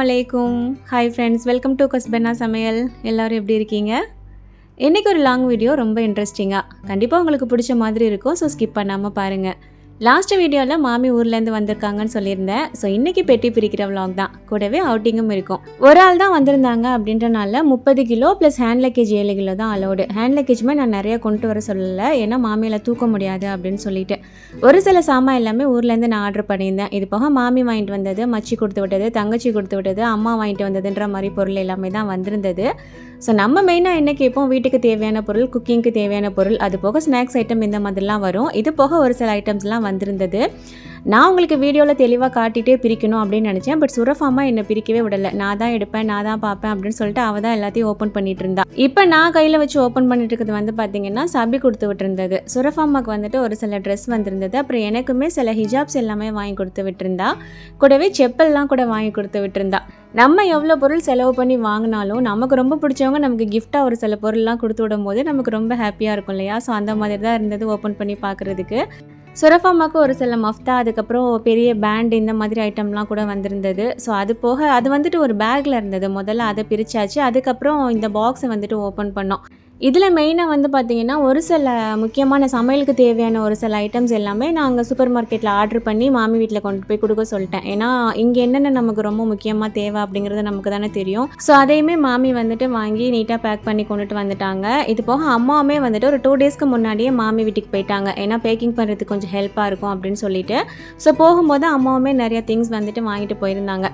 அலைக்கும். Hi friends welcome to கஸ்பென்னா சமையல். எல்லோரும் எப்படி இருக்கீங்க? இன்றைக்கி ஒரு லாங் வீடியோ ரொம்ப இன்ட்ரெஸ்டிங்காக கண்டிப்பாக உங்களுக்கு பிடிச்ச மாதிரி இருக்கும் ஸோ ஸ்கிப் பண்ணாமல் பாருங்கள் லாஸ்ட் வீடியோவில் மாமி ஊர்லேருந்து வந்திருக்காங்கன்னு சொல்லியிருந்தேன். ஸோ இன்றைக்கி பெட்டி பிரிக்கிற விலாக் தான். கூடவே அவுட்டிங்கும் இருக்கும். ஒரு ஆள் தான் வந்திருந்தாங்க அப்படின்றனால முப்பது கிலோ ப்ளஸ் ஹேண்ட் லக்கேஜ் ஏழு கிலோ தான் அலோடு ஹேண்ட் லக்கேஜுமே நான் நிறைய கொண்டு வர சொல்லலை. ஏன்னா மாமியால் தூக்க முடியாது அப்படின்னு சொல்லிட்டு. ஒரு சில சாமான் எல்லாமே ஊர்லேருந்து நான் ஆர்டர் பண்ணியிருந்தேன். இது போக மாமி வாங்கிட்டு வந்தது மச்சி கொடுத்து விட்டது தங்கச்சி கொடுத்து விட்டது அம்மா வாங்கிட்டு வந்ததுன்ற மாதிரி பொருள் எல்லாமே தான் வந்திருந்தது. ஸோ நம்ம மெயினாக என்ன கேட்போம்? வீட்டுக்கு தேவையான பொருள் குக்கிங்க்கு தேவையான பொருள் அது போக ஸ்நாக்ஸ் ஐட்டம் இந்த மாதிரிலாம் வரும். இது போக ஒரு சில ஐட்டம்ஸ்லாம் வந்திருந்தது. நான் உங்களுக்கு வீடியோவில் தெளிவாக காட்டிகிட்டே பிரிக்கணும் அப்படின்னு நினச்சேன். பட் சுரஃபாமா என்னை பிரிக்கவே விடலை. நான் தான் எடுப்பேன் நான் தான் பார்ப்பேன் அப்படின்னு சொல்லிட்டு அவள் தான் எல்லாத்தையும் ஓப்பன் பண்ணிட்டு இருந்தா. இப்போ நான் கையில் வச்சு ஓப்பன் பண்ணிட்டு இருக்கிறது வந்து பார்த்தீங்கன்னா சபி கொடுத்து விட்டுருந்தது. சுரஃபாமாக்கு வந்துட்டு ஒரு சில ட்ரெஸ் வந்திருந்தது. அப்புறம் எனக்குமே சில ஹிஜாப்ஸ் எல்லாமே வாங்கி கொடுத்து விட்டுருந்தா. கூடவே செப்பல்லாம் கூட வாங்கி கொடுத்து விட்டுருந்தா. நம்ம எவ்வளோ பொருள் செலவு பண்ணி வாங்கினாலும் நமக்கு ரொம்ப பிடிச்சவங்க நமக்கு கிஃப்டாக ஒரு சில பொருள்லாம் கொடுத்து விடும் போது நமக்கு ரொம்ப ஹாப்பியாக இருக்கும் இல்லையா? ஸோ அந்த மாதிரி தான் இருந்தது ஓப்பன் பண்ணி பார்க்குறதுக்கு. சுரஃபாமாக்கு ஒரு சில மஃப்தா அதுக்கப்புறம் பெரிய பேண்ட் இந்த மாதிரி ஐட்டம்லாம் கூட வந்திருந்தது. ஸோ அது போக அது வந்துட்டு ஒரு பேக்கில் இருந்தது. முதல்ல அதை பிரிச்சாச்சு. அதுக்கப்புறம் இந்த பாக்ஸை வந்துட்டு ஓப்பன் பண்ணோம். இதில் மெயினாக வந்து பார்த்திங்கன்னா ஒரு சில முக்கியமான சமையலுக்கு தேவையான ஒரு சில ஐட்டம்ஸ் எல்லாமே நாங்கள் சூப்பர் மார்க்கெட்டில் ஆர்டர் பண்ணி மாமி வீட்டில் கொண்டு போய் கொடுக்க சொல்லிட்டேன். ஏன்னா இங்கே என்னென்ன நமக்கு ரொம்ப முக்கியமாக தேவை அப்படிங்கிறது நமக்கு தானே தெரியும். ஸோ அதையுமே மாமி வந்துட்டு வாங்கி நீட்டாக பேக் பண்ணி கொண்டுட்டு வந்துட்டாங்க. இது போக அம்மாவுமே வந்துட்டு ஒரு டூ டேஸ்க்கு முன்னாடியே மாமி வீட்டுக்கு போயிட்டாங்க. ஏன்னா பேக்கிங் பண்ணுறதுக்கு கொஞ்சம் ஹெல்ப்பாக இருக்கும் அப்படின்னு சொல்லிட்டு. ஸோ போகும்போது அம்மாவுமே நிறைய திங்ஸ் வந்துட்டு வாங்கிட்டு போயிருந்தாங்க.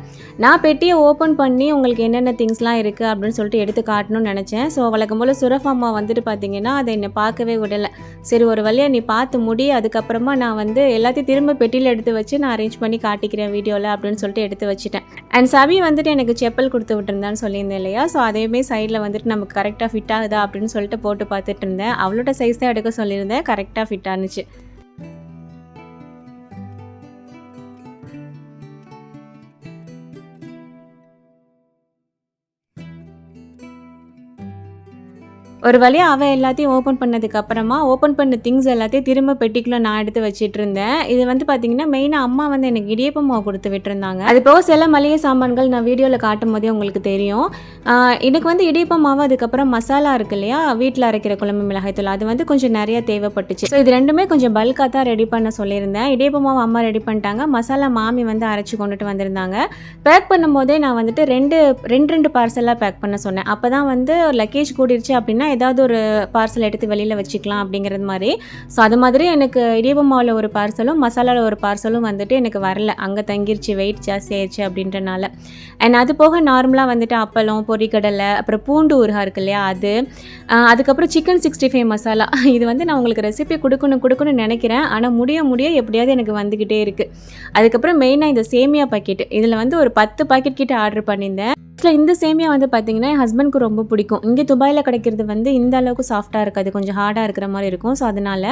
நான் பெட்டியை ஓப்பன் பண்ணி உங்களுக்கு என்னென்ன திங்ஸ்லாம் இருக்குது அப்படின்னு சொல்லிட்டு எடுத்து காட்டணும்னு நினச்சேன். ஸோ வழக்கம் போல் சுரஃபா அம்மா வந்துட்டு பார்த்தீங்கன்னா அதை என்னை பார்க்கவே விடலை. சரி ஒரு வழியாக நீ பார்த்து முடி அதுக்கப்புறமா நான் வந்து எல்லாத்தையும் திரும்ப பெட்டியில் எடுத்து வச்சு நான் அரேஞ்ச் பண்ணி காட்டிக்கிறேன் வீடியோவில் அப்படின்னு சொல்லிட்டு எடுத்து வச்சுட்டேன். அண்ட் சபி வந்துட்டு எனக்கு செப்பல் கொடுத்து விட்டுருந்தான்னு சொல்லியிருந்தேன் இல்லையா? ஸோ அதேமே சைடில் வந்துட்டு நமக்கு கரெக்டாக ஃபிட் ஆகுதா அப்படின்னு சொல்லிட்டு போட்டு பார்த்துட்டு இருந்தேன். அவளோட சைஸ் தான் எடுக்க சொல்லியிருந்தேன். கரெக்டாக ஃபிட் ஆனுச்சு. ஒரு வழியாக அவள் எல்லாத்தையும் ஓப்பன் பண்ணதுக்கு அப்புறமா ஓப்பன் பண்ண திங்ஸ் எல்லாத்தையும் திரும்ப பெட்டிக்குள்ள நான் எடுத்து வச்சிட்டு இருந்தேன் இது வந்து பார்த்தீங்கன்னா மெயினாக அம்மா வந்து எனக்கு இடியப்பம் மாவு கொடுத்து விட்டுருந்தாங்க. அது போக சில மளிகை சாமான்கள் நான் வீடியோவில் காட்டும் போதே உங்களுக்கு தெரியும். எனக்கு வந்து இடியப்பம் மாவு அதுக்கப்புறம் மசாலா இருக்கு இல்லையா? வீட்டில் அரைக்கிற குழம்பு மிளகாய்த்தூள் அது வந்து கொஞ்சம் நிறைய தேவைப்பட்டுச்சு. ஸோ இது ரெண்டுமே கொஞ்சம் பல்காக தான் ரெடி பண்ண சொல்லியிருந்தேன். இடியப்பம் மாவு அம்மா ரெடி பண்ணிட்டாங்க. மசாலா மாமி வந்து அரைச்சி கொண்டுட்டு வந்திருந்தாங்க. பேக் பண்ணும்போதே நான் வந்துட்டு ரெண்டு ரெண்டு ரெண்டு பார்சலாக பேக் பண்ண சொன்னேன். அப்போ தான் வந்து லக்கேஜ் கூடிருச்சு அப்படின்னா ஏதாவது ஒரு பார்சல் எடுத்து வெளியில் வச்சுக்கலாம் அப்படிங்கிறது மாதிரி. ஸோ அது மாதிரி எனக்கு இடியபொம்மாவில் ஒரு பார்சலும் மசாலாவில் ஒரு பார்சலும் வந்துட்டு எனக்கு வரல. அங்கே தங்கிருச்சு வெயிட் ஜாஸ்தி ஆயிடுச்சு அப்படின்றனால. அண்ட் அது போக நார்மலாக வந்துட்டு அப்பளம் பொரிக்கடலை அப்புறம் பூண்டு ஊறுகா இருக்கு இல்லையா அது. அதுக்கப்புறம் சிக்கன் சிக்ஸ்டி ஃபைவ் மசாலா இது வந்து நான் உங்களுக்கு ரெசிபி கொடுக்கணும் கொடுக்கணும்னு நினைக்கிறேன். ஆனால் முடிய முடிய எப்படியாவது எனக்கு வந்துக்கிட்டே இருக்குது அதுக்கப்புறம் மெயினாக இந்த சேமியா பாக்கெட் இதில் வந்து ஒரு பத்து பாக்கெட் கிட்ட ஆர்டர் பண்ணியிருந்தேன். ஸோ இந்த சேமியா வந்து பார்த்தீங்கன்னா என் ஹஸ்பண்ட்க்கு ரொம்ப பிடிக்கும். இங்கே துபாயில் கிடைக்கிறது வந்து இந்த அளவுக்கு சாஃப்டாக இருக்காது. கொஞ்சம் ஹார்டாக இருக்கிற மாதிரி இருக்கும். ஸோ அதனால்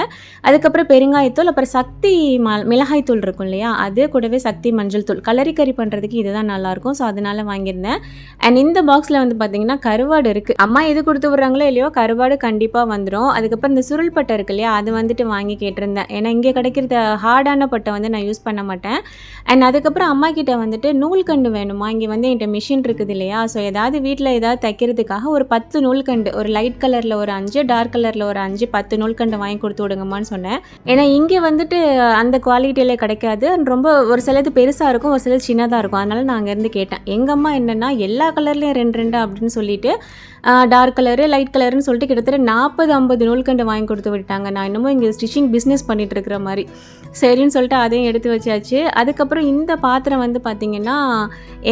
அதுக்கப்புறம் பெருங்காயத்தூள் அப்புறம் சக்தி ம மிளகாய்த்தூள் இருக்கும் இல்லையா? அது கூடவே சக்தி மஞ்சள் தூள். கலரி கறி பண்ணுறதுக்கு இதுதான் நல்லாயிருக்கும். ஸோ அதனால் வாங்கியிருந்தேன். அண்ட் இந்த பாக்ஸில் வந்து பார்த்தீங்கன்னா கருவாடு இருக்குது அம்மா எது கொடுத்து விட்றாங்களோ இல்லையோ கருவாடு கண்டிப்பாக வந்துடும் அதுக்கப்புறம் இந்த சுருள் பட்டை இருக்கு இல்லையா அது வந்துட்டு வாங்கி கேட்டிருந்தேன். ஏன்னா இங்கே கிடைக்கிறத ஹார்டான பட்டை வந்து நான் யூஸ் பண்ண மாட்டேன். அண்ட் அதுக்கப்புறம் அம்மா கிட்ட வந்துட்டு நூல்கண்டு வேணுமா? இங்கே வந்து என்கிட்ட மிஷின் இருக்குது இல்லையா? ஸோ ஏதாவது வீட்டில் ஏதாவது தைக்கிறதுக்காக ஒரு பத்து நூல்கண்டு ஒரு லைட் கலரில் ஒரு அஞ்சு டார்க் கலரில் ஒரு அஞ்சு பத்து நூல்கண்டு வாங்கி கொடுத்து விடுங்கம்மான்னு சொன்னேன். ஏன்னா இங்கே வந்துட்டு அந்த குவாலிட்டியில் கிடைக்காது. ரொம்ப ஒரு சிலது பெருசாக இருக்கும் ஒரு சிலது சின்னதாக இருக்கும். அதனால நான் அங்கேருந்து கேட்டேன். எங்கள் அம்மா என்னென்னா எல்லா கலர்லேயும் ரெண்டு ரெண்டு அப்படின்னு சொல்லிட்டு டார்க் கலரு லைட் கலருன்னு சொல்லிட்டு கிட்டத்தட்ட நாற்பது ஐம்பது நூல்கண்டு வாங்கி கொடுத்து விட்டாங்க. நான் இன்னமும் இங்கே ஸ்டிச்சிங் பிஸ்னஸ் பண்ணிட்டு இருக்கிற மாதிரி. சரின்னு சொல்லிட்டு அதையும் எடுத்து வச்சாச்சு. அதுக்கப்புறம் இந்த பாத்திரம் வந்து பார்த்திங்கன்னா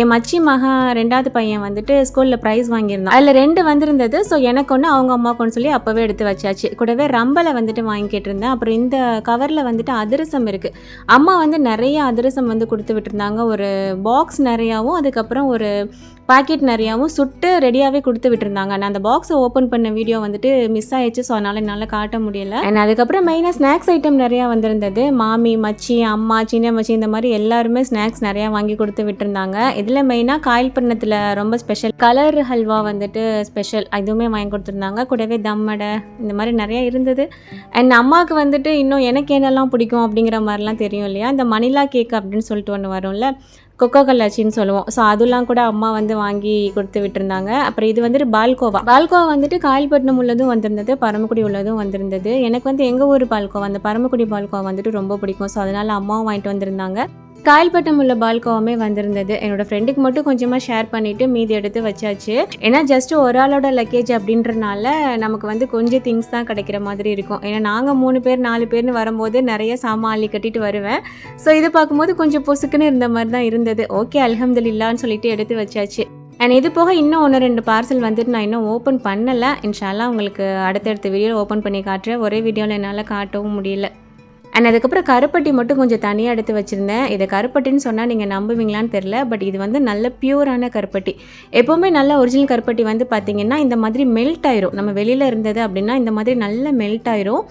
என் மச்சி மகன் ரெண்டாவது பையன் வந்துட்டு ஸ்கூலில் ப்ரைஸ் வாங்கியிருந்தான். அதில் ரெண்டு வந்திருந்தது. ஸோ எனக்கு ஒன்று அவங்க அம்மாவுக்கு ஒன்று சொல்லி அப்போவே எடுத்து வச்சாச்சு. கூடவே ரம்பலை வந்துட்டு வாங்கி கேட்டிருந்தேன். அப்புறம் இந்த கவரில் வந்துட்டு அதிரசம் இருக்குது அம்மா வந்து நிறைய அதிரசம் வந்து கொடுத்து விட்டுருந்தாங்க. ஒரு பாக்ஸ் நிறையாவும் அதுக்கப்புறம் ஒரு பாக்கெட் நிறையாவும் சுட்டு ரெடியாகவே கொடுத்து விட்டுருந்தாங்க. நான் அந்த பாக்ஸை ஓப்பன் பண்ண வீடியோ வந்துட்டு மிஸ் ஆயிடுச்சு. ஸோ அதனால் என்னால் காட்ட முடியல. அண்ட் அதுக்கப்புறம் மெயினாக ஸ்நாக்ஸ் ஐட்டம் நிறையா வந்திருந்தது. மாமி மச்சி அம்மா சின்ன மச்சி இந்த மாதிரி எல்லாருமே ஸ்நாக்ஸ் நிறையா வாங்கி கொடுத்து விட்டுருந்தாங்க. இதில் மெயினாக காயில் பண்ணத்தில் ரொம்ப ஸ்பெஷல் கலர் ஹல்வா வந்துட்டு ஸ்பெஷல் இதுவுமே வாங்கி கொடுத்துருந்தாங்க. கூடவே தம்மடை இந்த மாதிரி நிறையா இருந்தது. அண்ட் அம்மாவுக்கு வந்துட்டு இன்னும் எனக்கு என்னெல்லாம் பிடிக்கும் அப்படிங்கிற மாதிரிலாம் தெரியும் இல்லையா? இந்த மணிலா கேக் அப்படின்னு சொல்லிட்டு ஒன்று வரும்ல. கொக்கோ கல்லாச்சின்னு சொல்லுவோம். ஸோ அதெல்லாம் கூட அம்மா வந்து வாங்கி கொடுத்து விட்டுருந்தாங்க. அப்புறம் இது வந்துட்டு பால்கோவா. பால்கோவா வந்துட்டு காயல்பட்டினம் உள்ளதும் வந்திருந்தது பரமக்குடி உள்ளதும் வந்திருந்தது. எனக்கு வந்து எங்கள் ஊர் பால்கோவா அந்த பரமக்குடி பால்கோவா வந்துட்டு ரொம்ப பிடிக்கும். ஸோ அதனால் அம்மாவும் வாங்கிட்டு வந்திருந்தாங்க. காயல்பட்டம் உள்ள பால்கோவாமே வந்திருந்தது. என்னோட ஃப்ரெண்டுக்கு மட்டும் கொஞ்சமாக ஷேர் பண்ணிவிட்டு மீதி எடுத்து வச்சாச்சு. ஏன்னா ஜஸ்ட் ஒரு ஆளோட லக்கேஜ் அப்படின்றனால நமக்கு வந்து கொஞ்சம் திங்ஸ் தான் கிடைக்கிற மாதிரி இருக்கும். ஏன்னா நாங்கள் மூணு பேர் நாலு பேர்னு வரும்போது நிறைய சாமான் அள்ளி கட்டிட்டு வருவேன். ஸோ இது பார்க்கும்போது கொஞ்சம் பொசுக்குன்னு இருந்த மாதிரி தான் இருந்தது. ஓகே அல்ஹம்துலில்லான்னு சொல்லிட்டு எடுத்து வச்சாச்சு. அண்ட் இது போக இன்னும் ஒன்று ரெண்டு பார்சல் வந்துட்டு நான் இன்னும் ஓப்பன் பண்ணலை. இன்ஷால்லாம் உங்களுக்கு அடுத்தடுத்த வீடியோவில் ஓப்பன் பண்ணி காட்டுறேன். ஒரே வீடியோவில் என்னால் காட்டவும் முடியல. அண்ட் அதுக்கப்புறம் கருப்பட்டி மட்டும் கொஞ்சம் தனியாக எடுத்து வச்சுருந்தேன். இதை கருப்பட்டின்னு சொன்னால் நீங்கள் நம்புவீங்களான்னு தெரில பட் இது வந்து நல்ல பியூரான கருப்பட்டி. எப்போவுமே நல்ல ஒரிஜினல் கருப்பட்டி வந்து பார்த்திங்கன்னா இந்த மாதிரி மெல்ட் ஆயிரும். நம்ம வெளியில் இருந்தது அப்படின்னா இந்த மாதிரி நல்ல மெல்ட் ஆயிரும்.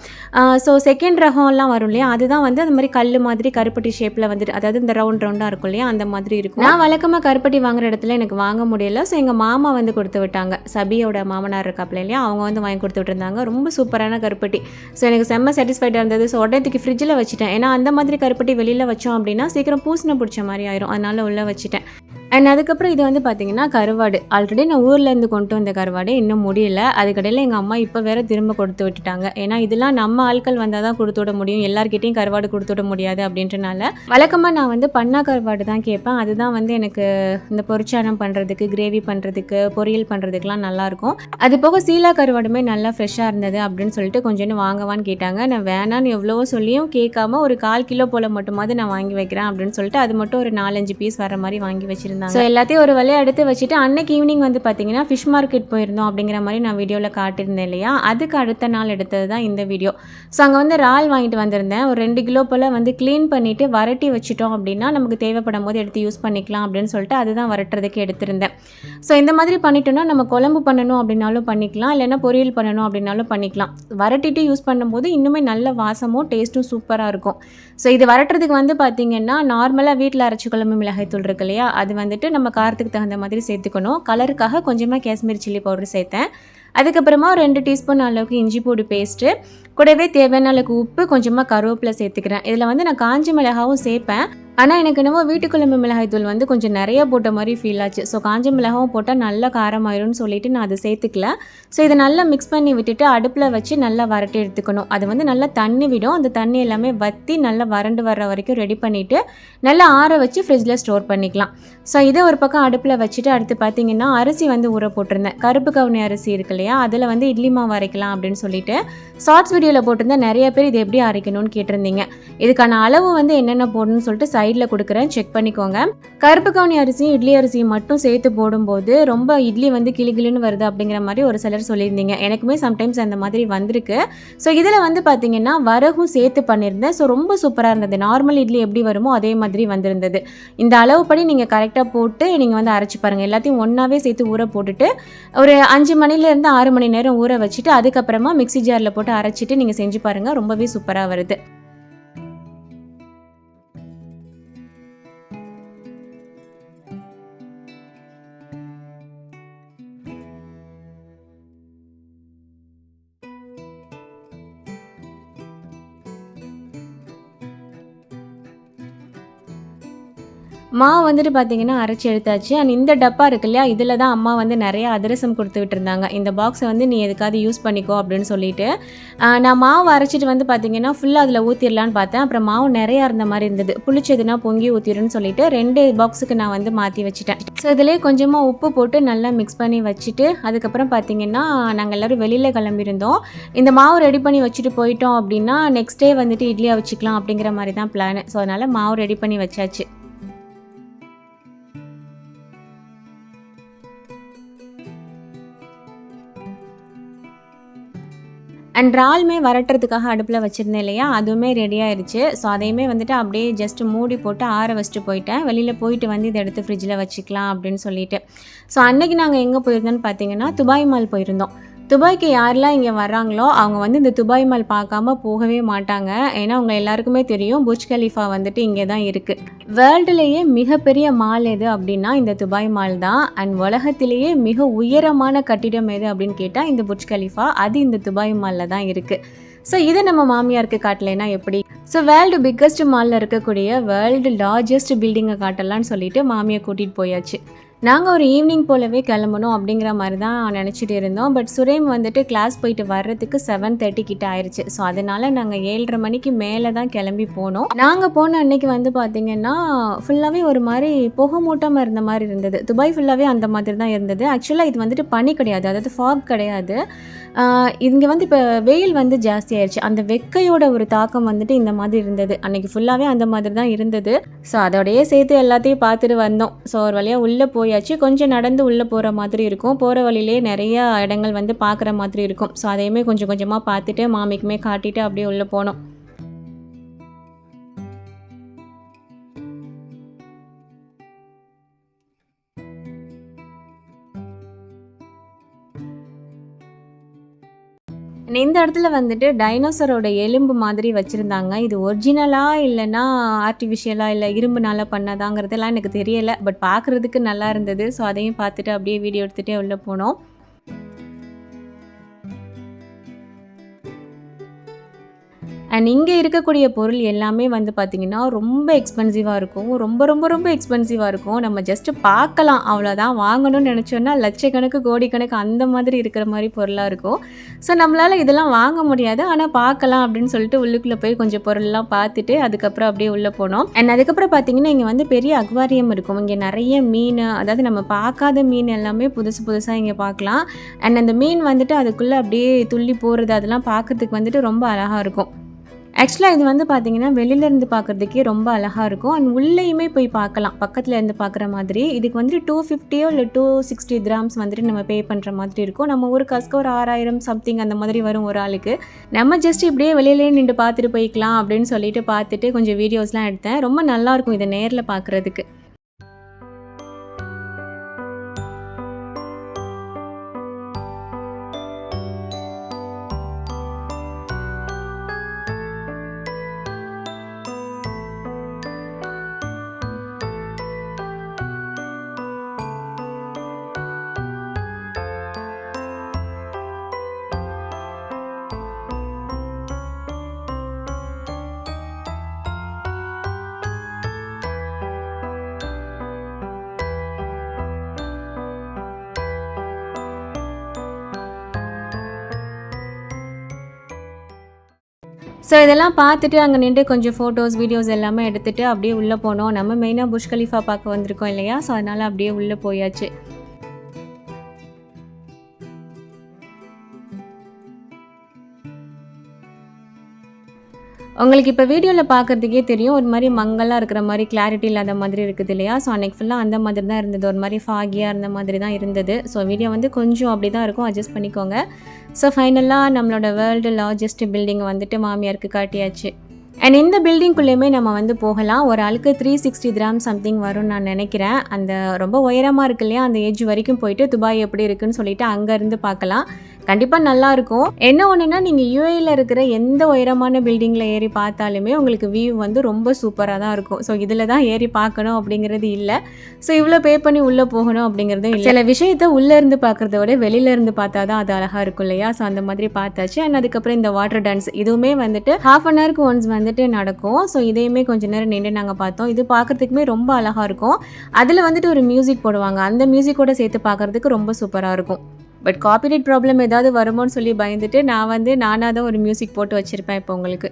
ஸோ செகண்ட் ரகம்லாம் வரும் இல்லையா? அதுதான் வந்து அந்த மாதிரி கல் மாதிரி கருப்பட்டி ஷேப்பில் வந்துட்டு அதாவது இந்த ரவுண்ட் ரவுண்டாக இருக்கும் இல்லையா? அந்த மாதிரி இருக்கும். நான் வழக்கமாக கருப்பட்டி வாங்குற இடத்துல எனக்கு வாங்க முடியல. ஸோ எங்கள் மாமா வந்து கொடுத்து விட்டாங்க. சபியோட மாமனார் இருக்காப்புல இல்லையா? அவங்க வந்து வாங்கி கொடுத்து விட்டுருந்தாங்க. ரொம்ப சூப்பரான கருப்பட்டி. ஸோ எனக்கு செம்ம சாட்டிஸ்ஃபைடாக இருந்தது. ஸோ உடனே ஃப்ரிட்ஜில் வச்சுட்டேன். ஏன்னா அந்த மாதிரி கருப்பட்டி வெளியில் வச்சோம் அப்படின்னா சீக்கிரம் பூசணை பிடிச்ச மாதிரி ஆயிரும். அதனால உள்ளே வச்சுட்டேன். அண்ட் அதுக்கப்புறம் இது வந்து பார்த்தீங்கன்னா கருவாடு. ஆல்ரெடி நான் ஊர்லேருந்து கொண்டு வந்த கருவாடு இன்னும் முடியல. அதுக்கடையில் எங்கள் அம்மா இப்போ வேற திரும்ப கொடுத்து விட்டுட்டாங்க. ஏன்னா இதெல்லாம் நம்ம ஆட்கள் வந்தால் தான் கொடுத்து விட முடியும். எல்லாருக்கிட்டையும் கருவாடு கொடுத்து விட முடியாது அப்படின்றனால. வழக்கமாக நான் வந்து பண்ணா கருவாடு தான் கேட்பேன். அதுதான் வந்து எனக்கு இந்த பொரிச்சாரம் பண்ணுறதுக்கு கிரேவி பண்ணுறதுக்கு பொரியல் பண்ணுறதுக்குலாம் நல்லாயிருக்கும் அது போக சீலா கருவாடுமே நல்லா ஃப்ரெஷ்ஷாக இருந்தது அப்படின்னு சொல்லிட்டு கொஞ்சோண்டு வாங்கவான்னு கேட்டாங்க. நான் வேணான்னு எவ்வளவோ சொல்லியும் கேட்காம ஒரு கால் கிலோ போல் மட்டுமாவது நான் வாங்கி வைக்கிறேன் அப்படின்னு சொல்லிட்டு அது மட்டும் ஒரு நாலஞ்சு பீஸ் வர மாதிரி வாங்கி வச்சிருந்தாங்க. ஸோ எல்லாத்தையும் ஒரு வழியாக எடுத்து வச்சுட்டு அன்னைக்கு ஈவினிங் வந்து பார்த்தீங்கன்னா ஃபிஷ் மார்க்கெட் போயிருந்தோம் அப்படிங்கிற மாதிரி நான் வீடியோவில் காட்டியிருந்தேன் இல்லையா? அதுக்கு அடுத்த நாள் எடுத்தது தான் இந்த வீடியோ ஸோ அங்கே வந்து இறால் வாங்கிட்டு வந்திருந்தேன். ஒரு ரெண்டு கிலோ போல் வந்து க்ளீன் பண்ணிவிட்டு வரட்டி வச்சுட்டோம் அப்படின்னா நமக்கு தேவைப்படும் போது எடுத்து யூஸ் பண்ணிக்கலாம் அப்படின்னு சொல்லிட்டு அதுதான் வரட்டுறதுக்கு எடுத்திருந்தேன். ஸோ இந்த மாதிரி பண்ணிட்டோம்னா நம்ம குழம்பு பண்ணணும் அப்படின்னாலும் பண்ணிக்கலாம். இல்லைன்னா பொரியல் பண்ணணும் அப்படின்னாலும் பண்ணிக்கலாம். வரட்டிட்டு யூஸ் பண்ணும்போது இன்னுமே நல்ல வாசமும் டேஸ்ட்டும் சூப்பராக இருக்கும். ஸோ இது வரட்டுறதுக்கு வந்து பார்த்திங்கன்னா நார்மலாக வீட்டில் அரைச்சி குழம்பு மிளகாய் தூள் இருக்கு இல்லையா? அது வந்து வந்துட்டு நம்ம காரத்துக்கு தகுந்த மாதிரி சேர்த்துக்கணும். கலருக்காக கொஞ்சமாக காஷ்மீர் சில்லி பவுடர் சேர்த்தேன். அதுக்கப்புறமா ஒரு ரெண்டு டீஸ்பூன் அளவுக்கு இஞ்சி பூடு பேஸ்ட்டு. கூடவே தேவையான அளவுக்கு உப்பு கொஞ்சமாக கருவேப்பிலை சேர்த்துக்கிறேன். இதில் வந்து நான் காஞ்ச மிளகாவும் சேர்ப்பேன். ஆனால் எனக்கு என்னவோ வீட்டுக்குழம்பு மிளகாய் தூள் வந்து கொஞ்சம் நிறைய போட்ட மாதிரி ஃபீல் ஆச்சு. ஸோ காஞ்ச மிளகாவும் போட்டால் நல்லா காரமாயிரும்னு சொல்லிட்டு நான் அதை சேர்த்துக்கல. ஸோ இதை நல்லா மிக்ஸ் பண்ணி விட்டுட்டு அடுப்பில் வச்சு நல்லா வரட்டி எடுத்துக்கணும். அது வந்து நல்லா தண்ணி விடும். அந்த தண்ணி எல்லாமே வற்றி நல்லா வறண்டு வர்ற வரைக்கும் ரெடி பண்ணிவிட்டு நல்லா ஆற வச்சு ஃப்ரிட்ஜில் ஸ்டோர் பண்ணிக்கலாம். ஸோ இதை ஒரு பக்கம் அடுப்பில் வச்சுட்டு அடுத்து பார்த்தீங்கன்னா அரிசி வந்து ஊற போட்டிருந்தேன். கருப்பு கவுனி அரிசி இருக்கு இல்லையா? அதில் வந்து இட்லி மாவு அரைக்கலாம் அப்படின்னு சொல்லிட்டு ஷார்ட்ஸ் வீடியோவில் போட்டிருந்தேன். நிறைய பேர் இது எப்படி அரைக்கணும்னு கேட்டிருந்தீங்க. இதுக்கான அளவு வந்து என்னென்ன போடணும்னு சொல்லிட்டு சைட் சைடில் கொடுக்குறேன். செக் பண்ணிக்கோங்க. கருப்பு கவுனி அரிசியும் இட்லி அரிசியும் மட்டும் சேர்த்து போடும்போது ரொம்ப இட்லி வந்து கிளிகிளின்னு வருது அப்படிங்கிற மாதிரி ஒரு சிலர் சொல்லியிருந்தீங்க. எனக்குமே சம்டைம்ஸ் அந்த மாதிரி வந்திருக்கு. ஸோ இதில் வந்து பார்த்தீங்கன்னா வரகும் சேர்த்து பண்ணியிருந்தேன். ஸோ ரொம்ப சூப்பராக இருந்தது. நார்மல் இட்லி எப்படி வருமோ அதே மாதிரி வந்திருந்தது. இந்த அளவு படி நீங்கள் கரெக்டாக போட்டு நீங்கள் வந்து அரைச்சி பாருங்கள் எல்லாத்தையும் ஒன்றாவே சேர்த்து ஊற போட்டுட்டு ஒரு அஞ்சு மணிலேருந்து ஆறு மணி நேரம் ஊற வச்சுட்டு அதுக்கப்புறமா மிக்ஸி ஜாரில் போட்டு அரைச்சிட்டு நீங்கள் செஞ்சு பாருங்கள் ரொம்பவே சூப்பராக வருது. மாவு வந்துட்டு பார்த்தீங்கன்னா அரைச்சி எடுத்தாச்சு. அண்ட் இந்த டப்பா இருக்கு இல்லையா இதில் தான் அம்மா வந்து நிறைய அதிரசம் கொடுத்து விட்டுருந்தாங்க. இந்த பாக்ஸை வந்து நீ எதுக்காவது யூஸ் பண்ணிக்கோ அப்படின்னு சொல்லிட்டு. நான் மாவு அரைச்சிட்டு வந்து பார்த்தீங்கன்னா ஃபுல்லாக அதில் ஊற்றிடலான்னு பார்த்தேன். அப்புறம் மாவு நிறையா இருந்த மாதிரி இருந்தது. புளிச்சதுன்னா பொங்கி ஊற்றிடுன்னு சொல்லிட்டு ரெண்டு பாக்ஸுக்கு நான் வந்து மாற்றி வச்சுட்டேன். ஸோ இதிலே கொஞ்சமாக உப்பு போட்டு நல்லா மிக்ஸ் பண்ணி வச்சுட்டு அதுக்கப்புறம் பார்த்தீங்கன்னா நாங்கள் எல்லோரும் வெளியில் கிளம்பியிருந்தோம். இந்த மாவு ரெடி பண்ணி வச்சுட்டு போயிட்டோம் அப்படின்னா நெக்ஸ்ட் டே வந்துட்டு இட்லியாக வச்சுக்கலாம் அப்படிங்கிற மாதிரி தான் பிளான் ஸோ அதனால் மாவு ரெடி பண்ணி வச்சாச்சு. அண்ட் இறாலுமே வரட்டுறதுக்காக அடுப்பில் வச்சுருந்தேன் இல்லையா? அதுவுமே ரெடி ஆயிடுச்சு ஸோ அதையுமே வந்துட்டு அப்படியே ஜஸ்ட் மூடி போட்டு ஆற வச்சுட்டு போயிட்டேன். வெளியில் போயிட்டு வந்து இதை எடுத்து ஃப்ரிட்ஜில் வச்சுக்கலாம் அப்படின்னு சொல்லிட்டு. ஸோ அன்னைக்கு நாங்கள் எங்கே போயிருந்தோம்னு பார்த்தீங்கன்னா துபாய் மால் போயிருந்தோம். துபாய்க்கு யாரெல்லாம் இங்கே வர்றாங்களோ அவங்க வந்து இந்த துபாய் மால் பார்க்காம போகவே மாட்டாங்க. ஏன்னா அவங்க எல்லாருக்குமே தெரியும் புர்ஜ் கலீஃபா வந்துட்டு இங்கே தான் இருக்குது வேர்ல்டுலேயே மிகப்பெரிய மால் எது அப்படின்னா இந்த துபாய் மால் தான். அண்ட் உலகத்திலேயே மிக உயரமான கட்டிடம் எது அப்படின்னு கேட்டால் இந்த புர்ஜ் கலீஃபா அது இந்த துபாய் மாலில் தான் இருக்குது ஸோ இதை நம்ம மாமியாருக்கு காட்டலைன்னா எப்படி? ஸோ வேர்ல்டு பிக்கஸ்ட் மாலில் இருக்கக்கூடிய வேர்ல்டு லார்ஜஸ்ட் பில்டிங்கை காட்டலான்னு சொல்லிட்டு மாமியை கூட்டிகிட்டு போயாச்சு. நாங்கள் ஒரு ஈவினிங் போலவே கிளம்பணும் அப்படிங்கிற மாதிரி தான் நினச்சிட்டு இருந்தோம். பட் சுரேம் வந்துட்டு கிளாஸ் போயிட்டு வர்றதுக்கு செவன் தேர்ட்டி கிட்ட ஆயிடுச்சு ஸோ அதனால நாங்கள் ஏழரை மணிக்கு மேலே தான் கிளம்பி போனோம். நாங்கள் போன அன்னைக்கு வந்து பார்த்திங்கன்னா ஃபுல்லாகவே ஒரு மாதிரி புகை மூட்டமாக இருந்த மாதிரி இருந்தது. துபாய் ஃபுல்லாகவே அந்த மாதிரி தான் இருந்தது. ஆக்சுவலாக இது வந்துட்டு பனி கிடையாது. அதாவது ஃபாக் கிடையாது. இங்கே வந்து இப்போ வெயில் வந்து ஜாஸ்தி ஆயிடுச்சு அந்த வெக்கையோட ஒரு தாக்கம் வந்துட்டு இந்த மாதிரி இருந்தது. அன்னைக்கு ஃபுல்லாகவே அந்த மாதிரி தான் இருந்தது. ஸோ அதோடையே சேர்த்து எல்லாத்தையும் பார்த்துட்டு வந்தோம். ஸோ ஒரு வழியாக உள்ளே போயாச்சு. கொஞ்சம் நடந்து உள்ளே போகிற மாதிரி இருக்கும். போகிற வழியிலே நிறைய இடங்கள் வந்து பார்க்குற மாதிரி இருக்கும். ஸோ அதையுமே கொஞ்சம் கொஞ்சமாக பார்த்துட்டு மாமிக்குமே காட்டிட்டு அப்படியே உள்ளே போனோம். இந்த இடத்துல வந்துட்டு டைனோசரோட எலும்பு மாதிரி வச்சுருந்தாங்க. இது ஒரிஜினலாக இல்லைன்னா ஆர்டிஃபிஷியலாக இல்லை இரும்புனால பண்ணதாங்கிறதெல்லாம் எனக்கு தெரியலை. பட் பார்க்குறதுக்கு நல்லா இருந்தது. ஸோ அதையும் பார்த்துட்டு அப்படியே வீடியோ எடுத்துகிட்டே உள்ளே போனோம். அண்ட் இங்கே இருக்கக்கூடிய பொருள் எல்லாமே வந்து பார்த்திங்கன்னா ரொம்ப எக்ஸ்பென்சிவாக இருக்கும். ரொம்ப ரொம்ப ரொம்ப எக்ஸ்பென்சிவாக இருக்கும். நம்ம ஜஸ்ட்டு பார்க்கலாம். அவ்வளோதான் வாங்கணும்னு நினச்சோன்னா லட்சக்கணக்கு கோடிக்கணக்கு அந்த மாதிரி இருக்கிற மாதிரி பொருளாக இருக்கும். ஸோ நம்மளால் இதெல்லாம் வாங்க முடியாது. ஆனால் பார்க்கலாம் அப்படின்னு சொல்லிட்டு உள்ளுக்குள்ளே போய் கொஞ்சம் பொருள்லாம் பார்த்துட்டு அதுக்கப்புறம் அப்படியே உள்ளே போனோம். அண்ட் அதுக்கப்புறம் பார்த்தீங்கன்னா இங்கே வந்து பெரிய அக்வாரியம் இருக்கும். இங்கே நிறைய மீன் அதாவது நம்ம பார்க்காத மீன் எல்லாமே புதுசு புதுசாக இங்கே பார்க்கலாம். அண்ட் அந்த மீன் வந்துட்டு அதுக்குள்ளே அப்படியே துள்ளி போகிறது அதெல்லாம் பார்க்கறதுக்கு வந்துட்டு ரொம்ப அழகாக இருக்கும். ஆக்சுவலாக இது வந்து பார்த்தீங்கன்னா வெளியிலேருந்து பார்க்குறதுக்கே ரொம்ப அழகாக இருக்கும். அண்ட் உள்ளேயுமே போய் பார்க்கலாம் பக்கத்தில் இருந்து பார்க்குற மாதிரி. இதுக்கு வந்துட்டு டூ ஃபிஃப்டியோ இல்லை டூ சிக்ஸ்டி கிராம்ஸ் வந்துட்டு நம்ம பே பண்ணுற மாதிரி இருக்கும். நம்ம ஒரு காசுக்கு ஒரு ஆறாயிரம் சம்திங் அந்த மாதிரி வரும் ஒரு ஆளுக்கு. நம்ம ஜஸ்ட் இப்படியே வெளியிலே நின்று பார்த்துட்டு போய்க்கலாம் அப்படின்னு சொல்லிட்டு பார்த்துட்டு கொஞ்சம் வீடியோஸ்லாம் எடுத்தேன். ரொம்ப நல்லாயிருக்கும் இதை நேரில் பார்க்குறதுக்கு ஸோ இதெல்லாம் பார்த்துட்டு அங்கே நின்று கொஞ்சம் ஃபோட்டோஸ் வீடியோஸ் எல்லாமே எடுத்துகிட்டு அப்படியே உள்ளே போனோம். நம்ம மெயினாக புஷ் கலீஃபா பார்க்க வந்திருக்கோம் இல்லையா? ஸோ அதனால் அப்படியே உள்ளே போயாச்சு. உங்களுக்கு இப்போ வீடியோவில் பார்க்குறதுக்கே தெரியும். ஒரு மாதிரி மங்கலாக இருக்கிற மாதிரி கிளாரிட்டி இல்லாத மாதிரி இருக்குது இல்லையா? ஸோ அன்றைக்கி ஃபுல்லாக அந்த மாதிரி தான் இருந்தது. ஒரு மாதிரி ஃபாகியாக இருந்த மாதிரி தான் இருந்தது. ஸோ வீடியோ வந்து கொஞ்சம் அப்படி தான் இருக்கும். அட்ஜஸ்ட் பண்ணிக்கோங்க. ஸோ ஃபைனலாக நம்மளோட வேர்ல்டு லார்ஜஸ்ட் பில்டிங் வந்துட்டு மாமியாருக்கு காட்டியாச்சு. அண்ட் இந்த பில்டிங்குள்ளேயுமே நம்ம வந்து போகலாம். ஒரு ஆளுக்கு த்ரீ சிக்ஸ்டி கிராம் சம்திங் வரும்னு நான் நினைக்கிறேன். அந்த ரொம்ப உயரமாக இருக்கு இல்லையா? அந்த ஏஜ் வரைக்கும் போயிட்டு துபாய் எப்படி இருக்குன்னு சொல்லிட்டு அங்கேருந்து பார்க்கலாம். கண்டிப்பாக நல்லாயிருக்கும். என்ன ஒன்றுனா நீங்கள் யூஏயில் இருக்கிற எந்த உயரமான பில்டிங்கில் ஏறி பார்த்தாலுமே உங்களுக்கு வியூ வந்து ரொம்ப சூப்பராக தான் இருக்கும். ஸோ இதில் தான் ஏறி பார்க்கணும் அப்படிங்கிறது இல்லை. ஸோ இவ்வளோ பே பண்ணி உள்ளே போகணும் அப்படிங்கிறது இல்லை. சில விஷயத்த உள்ளே இருந்து பார்க்குறத விட வெளியில இருந்து பார்த்தா தான் அது அழகாக இருக்கும் இல்லையா? ஸோ அந்த மாதிரி பார்த்தாச்சு. அண்ட் அதுக்கப்புறம் இந்த வாட்டர் டான்ஸ் இதுவுமே வந்துட்டு ஹாஃப் அன் ஹவருக்கு ஒன்ஸ் வந்துட்டு நடக்கும். ஸோ இதையுமே கொஞ்சம் நேரம் நின்று நாங்கள் பார்த்தோம். இது பார்க்குறதுக்குமே ரொம்ப அழகாக இருக்கும். அதில் வந்துட்டு ஒரு மியூசிக் போடுவாங்க. அந்த மியூசிக்கோட சேர்த்து பார்க்குறதுக்கு ரொம்ப சூப்பராக இருக்கும். பட் காப்பிரைட் ப்ராப்ளம் ஏதாவது வருமோன்னு சொல்லி பயந்துட்டு நான் வந்து நானாக தான் ஒரு மியூசிக் போட்டு வச்சுருப்பேன் இப்போ உங்களுக்கு.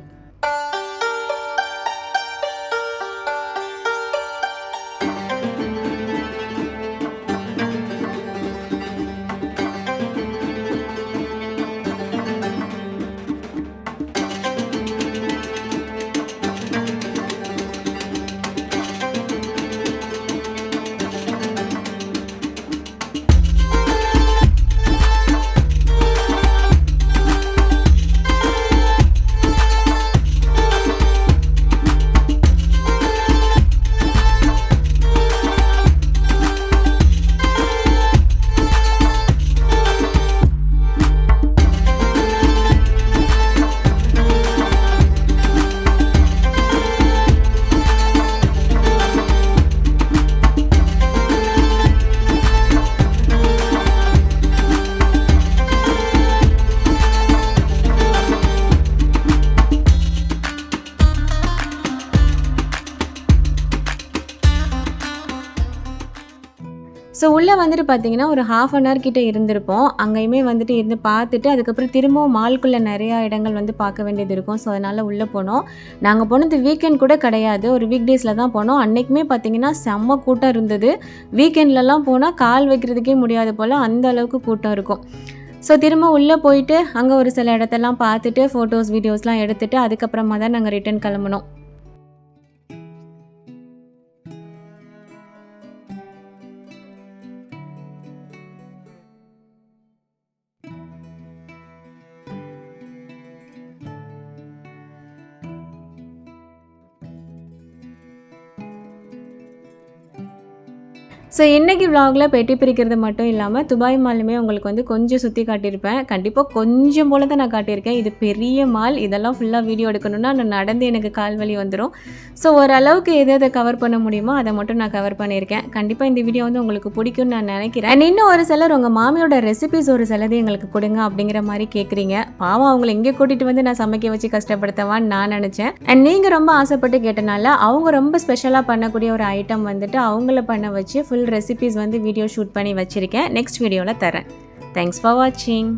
ஸோ உள்ளே வந்துட்டு பார்த்தீங்கன்னா ஒரு ஹாஃப் அன் ஹவர் கிட்டே இருந்திருப்போம். அங்கேயுமே வந்துட்டு இருந்து பார்த்துட்டு அதுக்கப்புறம் திரும்பவும் மால்குள்ளே நிறையா இடங்கள் வந்து பார்க்க வேண்டியது இருக்கும். ஸோ அதனால் உள்ளே போனோம். நாங்கள் போனது வீக்கெண்ட் கூட கிடையாது. ஒரு வீக் டேஸில் தான் போனோம். அன்றைக்குமே பார்த்தீங்கன்னா செம்ம கூட்டம் இருந்தது. வீக்கெண்ட்லலாம் போனால் கால் வைக்கிறதுக்கே முடியாது போல் அந்த அளவுக்கு கூட்டம் இருக்கும். ஸோ திரும்ப உள்ளே போயிட்டு அங்கே ஒரு சில இடத்தெல்லாம் பார்த்துட்டு ஃபோட்டோஸ் வீடியோஸ்லாம் எடுத்துகிட்டு அதுக்கப்புறமா தான் நாங்கள் ரிட்டர்ன் கிளம்புனோம். ஸோ இன்றைக்கி விலாகில் பெட்டி பிரிக்கிறது மட்டும் இல்லாமல் துபாய் மாலுமே உங்களுக்கு வந்து கொஞ்சம் சுற்றி காட்டியிருப்பேன். கண்டிப்பாக கொஞ்சம் போல தான் நான் காட்டியிருக்கேன். இது பெரிய மால். இதெல்லாம் ஃபுல்லாக வீடியோ எடுக்கணும்னா நான் நடந்து எனக்கு கால் வலி வந்துடும் ஸோ ஓரளவுக்கு எதை எதை கவர் பண்ண முடியுமோ அதை மட்டும் நான் கவர் பண்ணியிருக்கேன். கண்டிப்பாக இந்த வீடியோ வந்து உங்களுக்கு பிடிக்கும்னு நான் நினைக்கிறேன். அண்ட் இன்னும் ஒரு சிலர் உங்கள் மாமியோட ரெசிபிஸ் ஒரு சிலது எங்களுக்கு கொடுங்க அப்படிங்கிற மாதிரி கேட்குறீங்க பாவம் அவங்களை இங்கே கூட்டிகிட்டு வந்து நான் சமைக்க வச்சு கஷ்டப்படுத்தவான்னு நான் நினச்சேன். அண்ட் நீங்கள் ரொம்ப ஆசைப்பட்டு கேட்டனால அவங்க ரொம்ப ஸ்பெஷலாக பண்ணக்கூடிய ஒரு ஐட்டம் வந்துட்டு அவங்கள பண்ண வச்சு ஃபுல் ரெசிபீஸ் வந்து வீடியோ ஷூட் பண்ணி வச்சுருக்கேன். நெக்ஸ்ட் வீடியோவில் தரேன். தேங்க்ஸ் ஃபார் வாட்சிங்